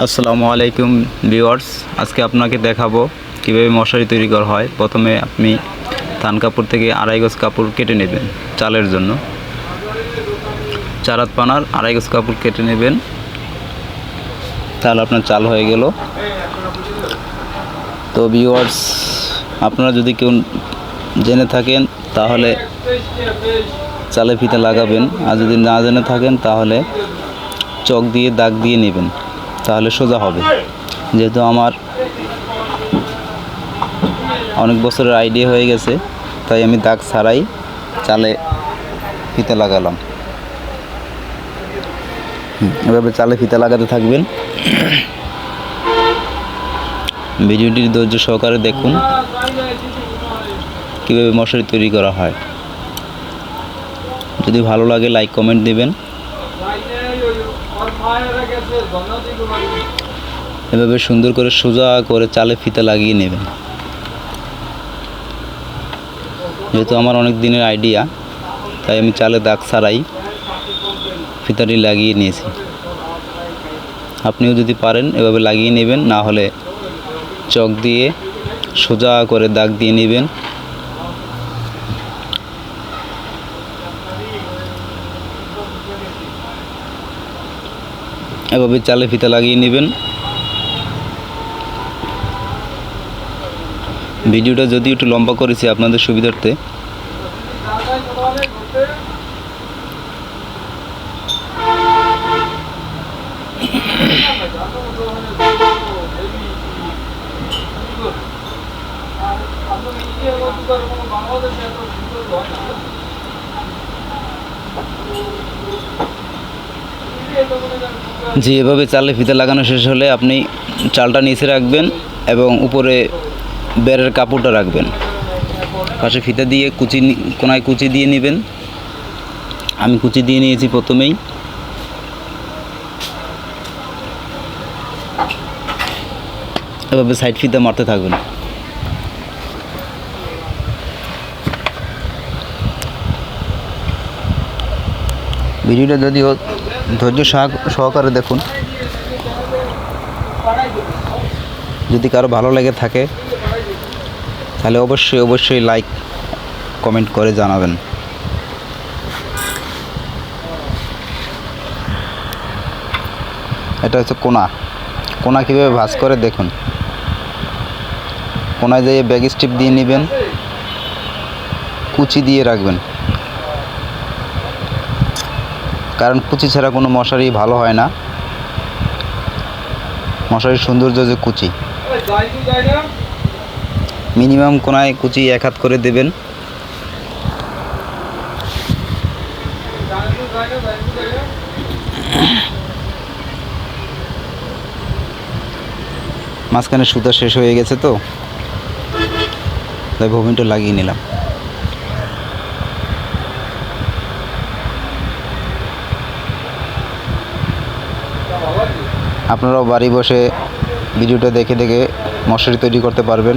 আসসালামু আলাইকুম ভিউয়ার্স, আজকে আপনাকে দেখাবো কীভাবে মশারি তৈরি করা হয়। প্রথমে আপনি ধান কাপড় থেকে আড়াই গজ কাপড় কেটে নেবেন চালের জন্য। চারাত পানার আড়াই গজ কাপড় কেটে নেবেন। তাহলে আপনার চাল হয়ে গেল। তো ভিউয়ার্স, আপনারা যদি কেউ জেনে থাকেন, তাহলে চালে ফিতে লাগাবেন। আর যদি না জেনে থাকেন, তাহলে চক দিয়ে দাগ দিয়ে নেবেন। তাহলে সোজা হবে। যেহেতু আমার অনেক বছরের আইডিয়া হয়ে গেছে, তাই আমি দাগ ছাড়াই চালে ফিতে লাগালাম। এভাবে চালে ফিতে লাগাতে থাকবেন। ভিডিওটি ধৈর্য সহকারে দেখুন, কীভাবে মশারি তৈরি করা হয়। যদি ভালো লাগে লাইক কমেন্ট দিবেন। এভাবে সুন্দর করে সোজা করে চালে ফিতে লাগিয়ে নেবেন। যেহেতু আমার অনেক দিনের আইডিয়া তাই আমি চালে দাগ ছাড়াই ফিতাটি লাগিয়ে নিয়েছি। আপনিও যদি পারেন এভাবে লাগিয়ে নেবেন, না হলে চক দিয়ে সোজা করে দাগ দিয়ে নেবেন। এভাবে চালে ফিতা লাগিয়ে নেবেন। ভিডিওটা যদি একটু লম্বা করেছি আপনাদের সুবিধার্থে। জি, এভাবে চালে ফিতে লাগানো শেষ হলে আপনি চালটা নিচে রাখবেন এবং উপরে বেড়ের কাপড়টা রাখবেন। পাশে ফিতা দিয়ে কুচি কোনায় কুচি দিয়ে নেবেন। আমি কুচি দিয়ে নিয়েছি প্রথমেই। এভাবে সাইড ফিতা মারতে থাকবেন। ভিডিওটা যদিও ধৈর্য সহ- সহকারে দেখুন। যদি কারও ভালো লেগে থাকে, তাহলে অবশ্যই অবশ্যই লাইক কমেন্ট করে জানাবেন। এটা হচ্ছে কোনা। কোনা কীভাবে ভাজ করে দেখুন। কোনায় যেয়ে ব্যাগ স্টিপ দিয়ে নেবেন, কুচি দিয়ে রাখবেন। কারণ কুচি ছাড়া কোনো মশারি ভালো হয় না। মশারির সৌন্দর্য যে কুচি। মিনিমাম কোনায় কুচি এক হাত করে দেবেন। মাঝখানে সুতা শেষ হয়ে গেছে তো। তাই ভবিনটা লাগিয়ে নিলাম। আপনারাও বাড়ি বসে ভিডিওটা দেখে দেখে মশারি তৈরি করতে পারবেন।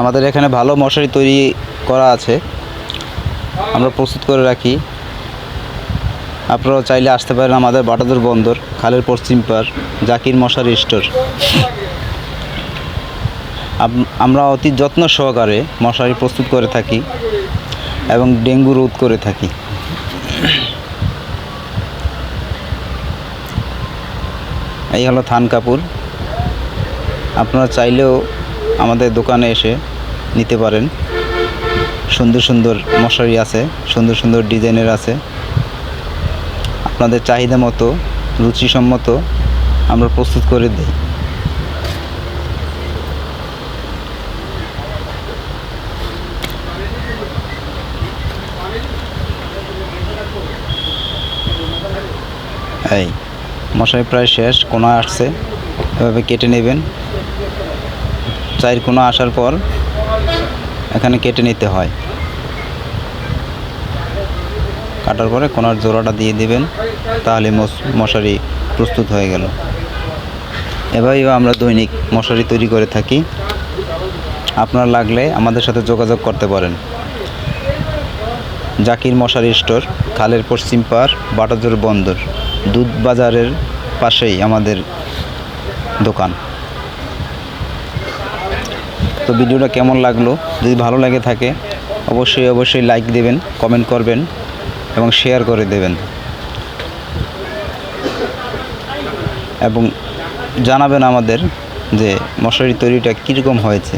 আমাদের এখানে ভালো মশারি তৈরি করা আছে। আমরা প্রস্তুত করে রাখি। আপনারাও চাইলে আসতে পারেন আমাদের বাটাদুর বন্দর, খালের পশ্চিম পার, জাকির মশারি স্টোর। আমরা অতি যত্ন সহকারে মশারি প্রস্তুত করে থাকি এবং ডেঙ্গু রোধ করে থাকি। এই হলো থান কাপড় আপনারা চাইলেও আমাদের দোকানে এসে নিতে পারেন। সুন্দর সুন্দর মশারি আছে, সুন্দর সুন্দর ডিজাইনের আছে। আপনাদের চাহিদা মতো, রুচিসম্মত আমরা প্রস্তুত করে দিই। এই, মশারি প্রায় শেষ, কোনা আসছে, এভাবে কেটে নেবেন। চার কোনা আসার পর এখানে কেটে নিতে হয়। কাটার পরে কোনার জোড়াটা দিয়ে দিবেন, তাহলে মশ- মশারি প্রস্তুত হয়ে গেল। এভাবেই আমরা দৈনিক মশারি তৈরি করে থাকি। আপনার লাগলে আমাদের সাথে যোগাযোগ করতে পারেন। জাকির মশারি স্টোর, খালের পশ্চিম পার, বাটাজোর বন্দর, দুধ বাজারের পাশেই আমাদের দোকান। তো ভিডিওটা কেমন লাগল? যদি ভালো লাগে থাকে, অবশ্যই অবশ্যই লাইক দেবেন কমেন্ট করবেন। এবং শেয়ার করে দেবেন। এবং জানাবেন আমাদের যে মশারি তৈরিটা কীরকম হয়েছে।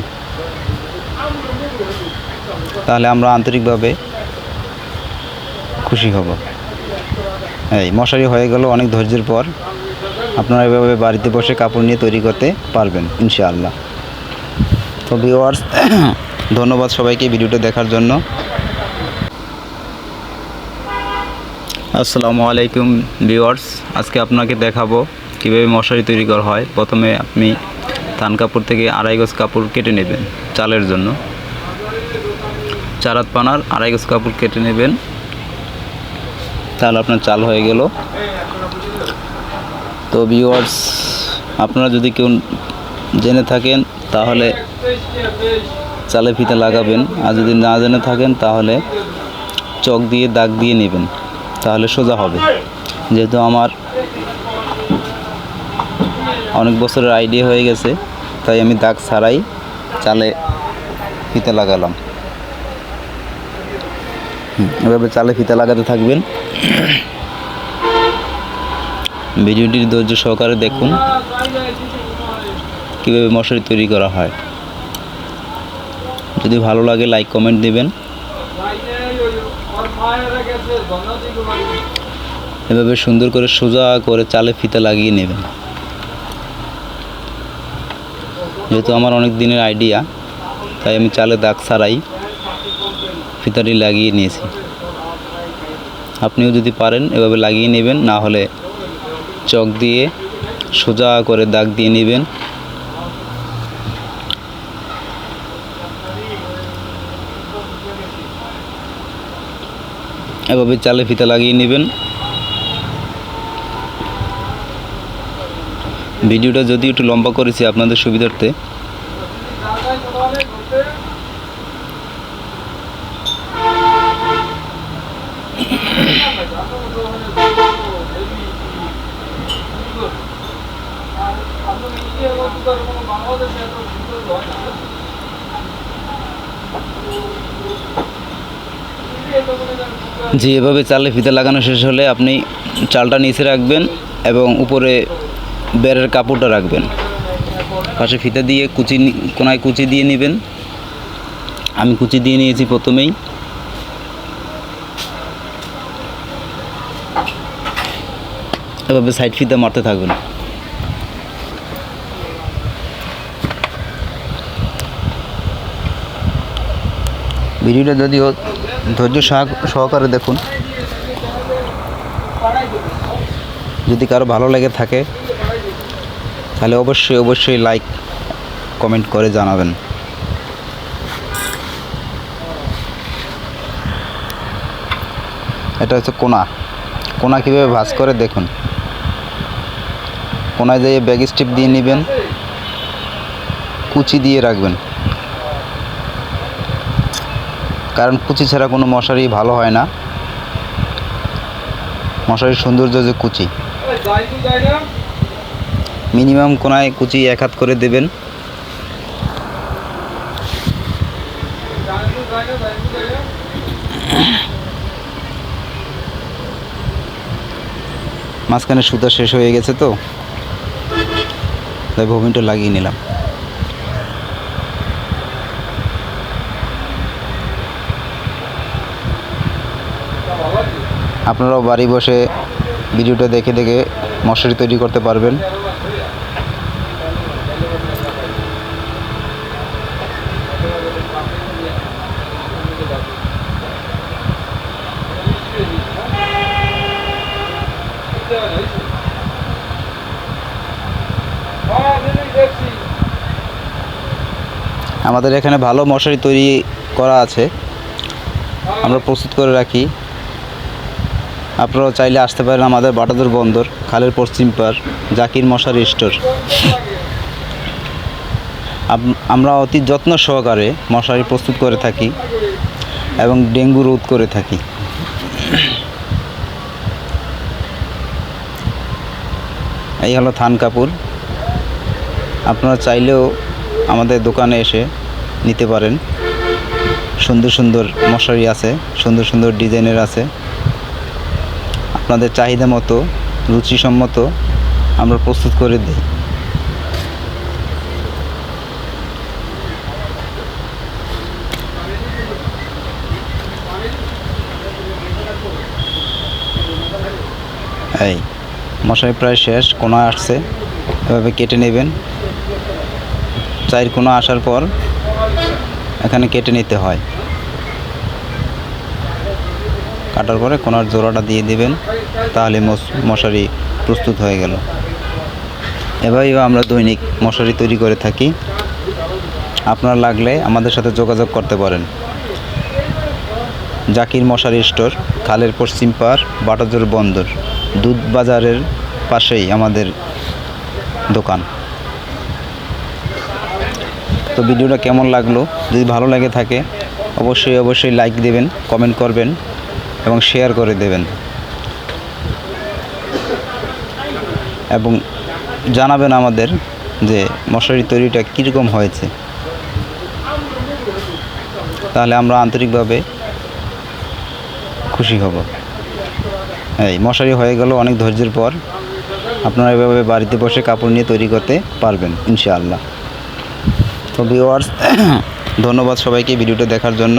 তাহলে আমরা আন্তরিকভাবে খুশি হব। এই মশারি হয়ে গেল অনেক ধৈর্যের পর। আপনারা এভাবে বাড়িতে বসে কাপড় নিয়ে তৈরি করতে পারবেন, ইনশাআল্লাহ। তো ভিওয়ার্স ধন্যবাদ সবাইকে ভিডিওটা দেখার জন্য। আসসালামু আলাইকুম ভিওয়ার্স আজকে আপনাকে দেখাবো কীভাবে মশারি তৈরি করা হয়। প্রথমে আপনি থান কাপড় থেকে আড়াই গজ কাপড় কেটে নেবেন চালের জন্য। চারাত পানার আড়াই গজ কাপড় কেটে নেবেন। তাহলে আপনার চাল হয়ে গেল। তো ভিওয়ার্স আপনারা যদি কেউ জেনে থাকেন, তাহলে চালে ফিতে লাগাবেন। আর যদি না জেনে থাকেন, তাহলে চক দিয়ে দাগ দিয়ে নেবেন। তাহলে সোজা হবে। যেহেতু আমার অনেক বছরের আইডিয়া হয়ে গেছে, তাই আমি দাগ ছাড়াই চালে ফিতে লাগালাম। এভাবে চালে ফিতে লাগাতে থাকবেন। ভিডিওটির ধৈর্য সহকারে দেখুন কীভাবে মশারি তৈরি করা হয়। যদি ভালো লাগে, লাইক, কমেন্ট দিবেন। এভাবে সুন্দর করে সোজা করে চালে ফিতে লাগিয়ে নেবেন। যেহেতু আমার অনেক দিনের আইডিয়া তাই আমি চালে দাগ ছাড়াই ফিতাটি লাগিয়ে নিয়েছি। আপনিও যদি পারেন এভাবে লাগিয়ে নেবেন, না হলে চক দিয়ে সোজা করে দাগ দিয়ে নেবেন। এভাবে চালে ফিতা লাগিয়ে নেবেন। ভিডিওটা যদি একটু লম্বা করেছি আপনাদের সুবিধার্থে। জি, এভাবে চালে ফিতে লাগানো শেষ হলে আপনি চালটা নিচে রাখবেন এবং উপরে বেড়ের কাপড়টা রাখবেন। পাশে ফিতে দিয়ে কুচি কোনায় কুচি দিয়ে নেবেন। আমি কুচি দিয়ে নিয়েছি প্রথমেই। এভাবে সাইড ফিতে মারতে থাকবেন। ভিডিওটা যদিও ধৈর্য সহ- সহকারে দেখুন। যদি কারও ভালো লেগে থাকে তাহলে অবশ্যই অবশ্যই লাইক কমেন্ট করে জানাবেন। এটা হচ্ছে কোনা। কোনা কীভাবে ভাঁজ করে দেখুন। কোনায় যেয়ে ব্যাগ স্টিপ দিয়ে নেবেন। কুচি দিয়ে রাখবেন। কারণ কুচি ছাড়া কোনো মশারি ভালো হয় না। মশারির সৌন্দর্য যে কুচি। মিনিমাম কোনায় কুচি এক হাত করে দেবেন। মাঝখানে সুতা শেষ হয়ে গেছে তো, তাই ভূমিটা লাগিয়ে নিলাম। আপনারাও বাড়ি বসে ভিডিওটা দেখে দেখে মশারি তৈরি করতে পারবেন। আমাদের এখানে ভালো মশারি তৈরি করা আছে। আমরা প্রস্তুত করে রাখি। আপনারাও চাইলে আসতে পারেন আমাদের বাটাদুর বন্দর, খালের পশ্চিম পার, জাকির মশারি স্টোর। আমরা অতি যত্ন সহকারে মশারি প্রস্তুত করে থাকি এবং ডেঙ্গু রোধ করে থাকি। এই হলো থান কাপড় আপনারা চাইলেও আমাদের দোকানে এসে নিতে পারেন। সুন্দর সুন্দর মশারি আছে, সুন্দর সুন্দর ডিজাইনের আছে। আপনাদের চাহিদা মতো, রুচিসম্মত আমরা প্রস্তুত করে দিই। এই। মশারি প্রায় শেষ কোনা আসছে। এভাবে কেটে নেবেন। চার কোনা আসার পর এখানে কেটে নিতে হয়। কাটার পরে কোনার জোড়াটা দিয়ে দিবেন, তাহলে মশ- মশারি প্রস্তুত হয়ে গেল। এভাবেই আমরা দৈনিক মশারি তৈরি করে থাকি। আপনার লাগলে আমাদের সাথে যোগাযোগ করতে পারেন। জাকির মশারি স্টোর খালের পশ্চিম পার বাটাজোর বন্দর। দুধ বাজারের পাশেই আমাদের দোকান। তো ভিডিওটা কেমন লাগল? যদি ভালো লাগে থাকে, অবশ্যই অবশ্যই লাইক দেবেন কমেন্ট করবেন এবং শেয়ার করে দেবেন। এবং জানাবেন আমাদের যে মশারি তৈরিটা কীরকম হয়েছে। তাহলে আমরা আন্তরিকভাবে খুশি হব। এই মশারি হয়ে গেল অনেক ধৈর্যের পর। আপনারা এভাবে বাড়িতে বসে কাপড় নিয়ে তৈরি করতে পারবেন, ইনশাআল্লাহ। তো ভিওয়ার্স ধন্যবাদ সবাইকে ভিডিওটা দেখার জন্য।